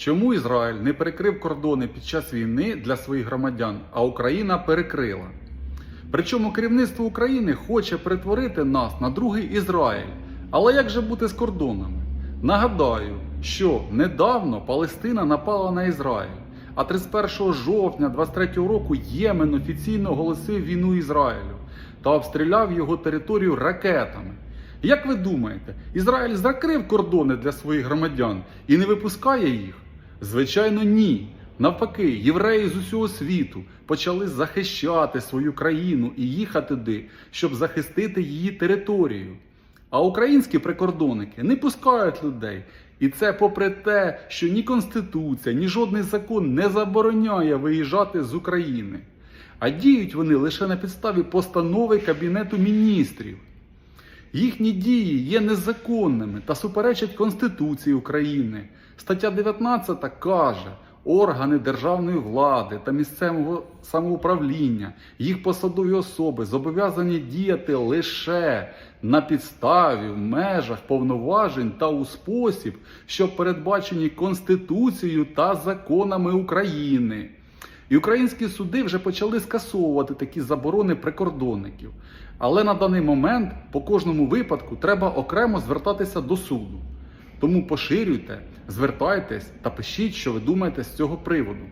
Чому Ізраїль не перекрив кордони під час війни для своїх громадян, а Україна перекрила? Причому керівництво України хоче перетворити нас на другий Ізраїль. Але як же бути з кордонами? Нагадаю, що недавно Палестина напала на Ізраїль, а 31 жовтня 23 року Ємен офіційно оголосив війну Ізраїлю та обстріляв його територію ракетами. Як ви думаєте, Ізраїль закрив кордони для своїх громадян і не випускає їх? Звичайно, ні. Навпаки, євреї з усього світу почали захищати свою країну і їхати туди, щоб захистити її територію. А українські прикордонники не пускають людей. І це попри те, що ні Конституція, ні жодний закон не забороняє виїжджати з України. А діють вони лише на підставі постанови Кабінету міністрів. Їхні дії є незаконними та суперечать Конституції України. Стаття 19 каже, органи державної влади та місцевого самоуправління, їх посадові особи зобов'язані діяти лише на підставі, в межах повноважень та у спосіб, що передбачені Конституцією та законами України. І українські суди вже почали скасовувати такі заборони прикордонників. Але на даний момент по кожному випадку треба окремо звертатися до суду. Тому поширюйте, звертайтесь та пишіть, що ви думаєте з цього приводу.